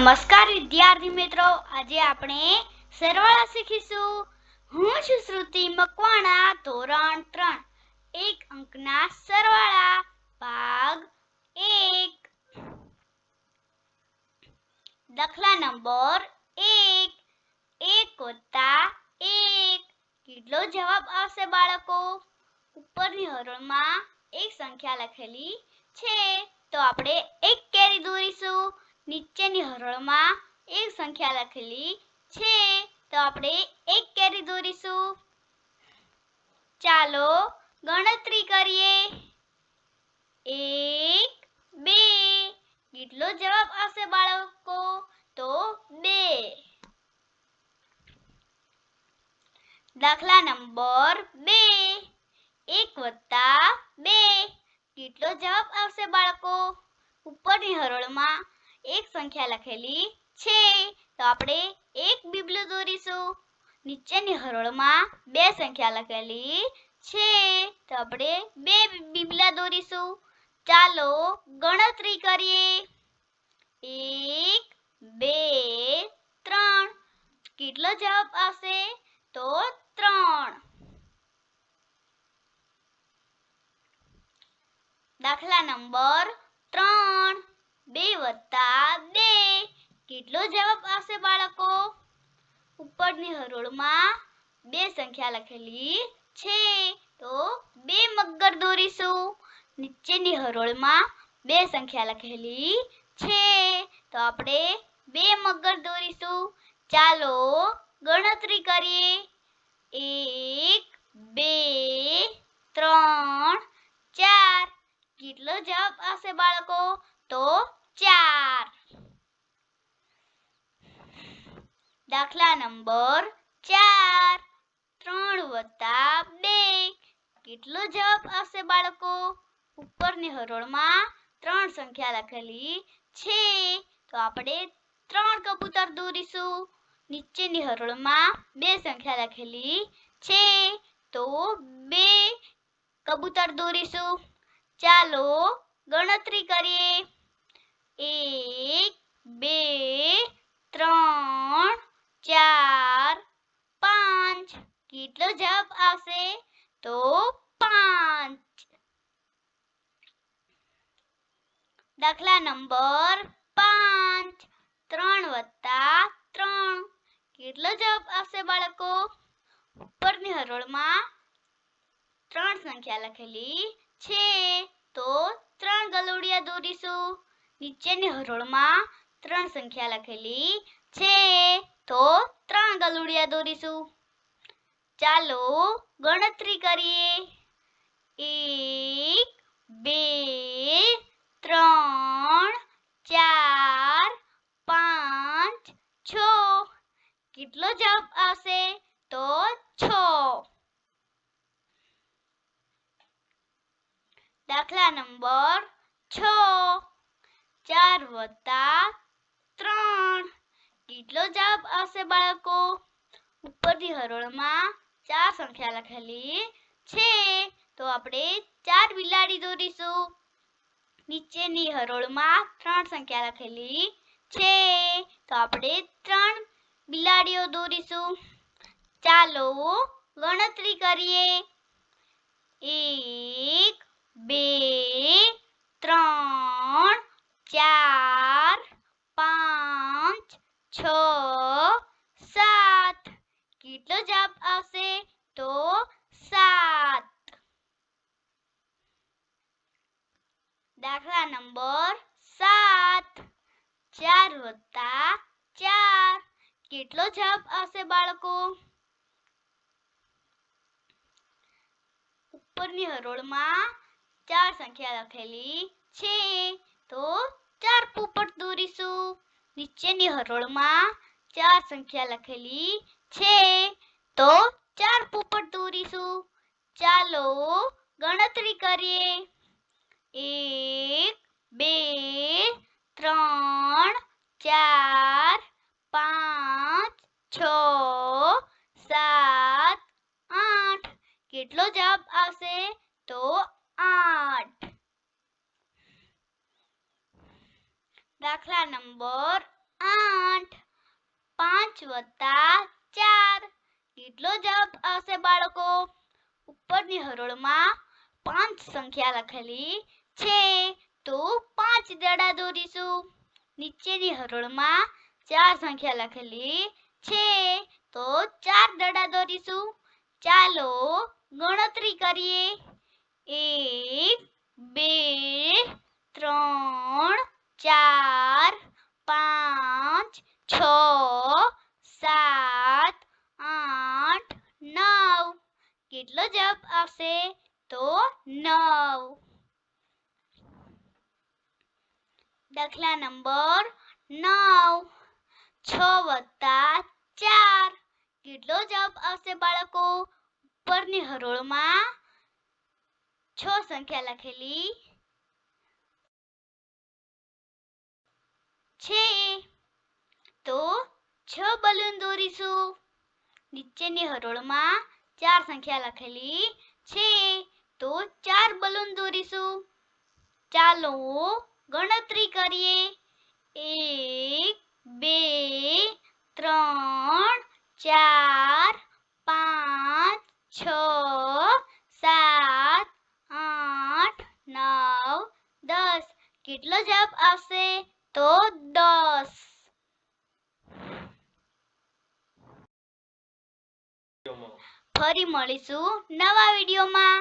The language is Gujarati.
નમસ્કાર, વિદ્યાર્થી મિત્રો. આજે આપણે સરવાળા શીખીશું. હું છું શ્રુતિ મકવાણા, ધોરણ ત્રણ. એક અંકના સરવાળા, ભાગ એક. દાખલા નંબર એક. એક વત્તા એક. કેટલો જવાબ આવશે બાળકો? ઉપરની હરોળમાં એક સંખ્યા લખેલી છે. તો આપણે એક કેરી દોરીશું. નીચેની હરોળમાં એક સંખ્યા લખેલી છે. તો આપણે એક કેરી દોરીશું. ચાલો ગણતરી કરીએ. એક, બે. કેટલો જવાબ આવશે બાળકો? તો બે. દાખલા નંબર બે. એક વત્તા બે. કેટલો જવાબ આવશે બાળકો? ઉપરની હરોળમાં એક સંખ્યા લખેલી છે. તો આપણે એક બીબલું દોરીશું. નીચેની હરોળમાં બે સંખ્યા લખેલી છે. તો આપણે બે બીબલા દોરીશું. ચાલો ગણતરી કરીએ. એક, બે, ત્રણ. કેટલો જવાબ આવશે? તો ત્રણ. દાખલા નંબર ત્રણ બે વત્તા બે કેટલો જવાબ આવશે બાળકો? ઉપરની હરોળમાં બે સંખ્યા લખેલી છે. તો બે મગર દોરીશું. નીચેની હરોળમાં બે સંખ્યા લખેલી છે. તો આપણે બે મગર દોરીશું. ચાલો ગણતરી કરીએ. એક, બે, ત્રણ, ચાર. કેટલો જવાબ આવશે બાળકો? તો ચાર. દાખલા નંબર ચાર. ત્રણ વત્તા બે. કેટલો જવાબ આવશે બાળકો? ઉપરની હરોળમાં ત્રણ સંખ્યા લખેલી છે. તો આપણે ત્રણ કબૂતર દોરીશું. નીચેની હરોળમાં બે સંખ્યા લખેલી છે. તો બે કબૂતર દોરીશું. ચાલો ગણતરી કરીએ. એક, બે ત્રણ ચાર પાંચ કેટલો જવાબ આવશે તો પાંચ. દાખલા નંબર પાંચ. ત્રણ વત્તા ત્રણ. કેટલો જવાબ આવશે બાળકો? ઉપરની હરોળમાં ત્રણ સંખ્યા લખેલી છે. તો ત્રણ ગલુડિયા દોરીશું. નીચેની હરોળમાં ત્રણ સંખ્યા લખેલી છે. તો ત્રણ ગલુડિયા દોરીશું. ચાલો ગણતરી કરીએ. એક, બે, ત્રણ, ચાર, પાંચ, છ. કેટલો જવાબ આવશે? તો છ. દાખલા નંબર છ. ચાર વત્તા ત્રણ. કેટલો જવાબ આવશે બાળકો? ઉપરની હરોળમાં ચાર સંખ્યા લખેલી છે. તો આપણે ચાર બિલાડી દોરીશું. નીચેની હરોળમાં ત્રણ સંખ્યા લખેલી છે. તો આપણે ત્રણ બિલાડીઓ દોરીશું. ચાલો ગણતરી કરીએ. એક, બે, ત્રણ, ચાર, પાંચ, છ, સાત. કેટલો જવાબ આવશે તો સાત દાખલા નંબર સાત. ચાર વત્તા ચાર. કેટલો જવાબ આવશે બાળકો? ઉપરની હરોળમાં ચાર સંખ્યા લખેલી છે. તો ચાર પોપટ દોરીશું. નીચેની હરોળમાં ચાર સંખ્યા લખેલી છે. તો ચાર પોપટ દોરીશું. ચાલો ગણતરી કરીએ. એક, બે, ત્રણ, ચાર, પાંચ, છ, સાત, આઠ. કેટલો જવાબ આવશે? તો આઠ. દાખલા નંબર વત્તા ચાર. કેટલો જવાબ આવશે બાળકો? ઉપરની હરોળમાં પાંચ સંખ્યા લખેલી છે, તો પાંચ દડા દોરીશું. નીચેની હરોળમાં ચાર સંખ્યા લખેલી છે, તો ચાર દડા દોરીશું. ચાલો ગણતરી કરીએ. એક, બે, ત્રણ, ચાર, પાંચ, છ, સાત, આઠ, નવ. કેટલો જવાબ આવશે? તો નવ. દાખલા નંબર નવ. છ વત્તા ચાર. કેટલો જવાબ આવશે બાળકો? ઉપરની હરોળમાં છ સંખ્યા લખેલી છે. તો છ બલૂન દોરીશું. નીચેની હરોળમાં ચાર સંખ્યા લખેલી છે. તો ચાર બલૂન દોરીશું. ચાલો ગણતરી કરીએ. એક, બે, ત્રણ, ચાર, પાંચ, છ, સાત, આઠ, નવ, દસ. કેટલો જવાબ આવશે? તો દસ. ફરી મળીશું નવા વિડીયોમાં.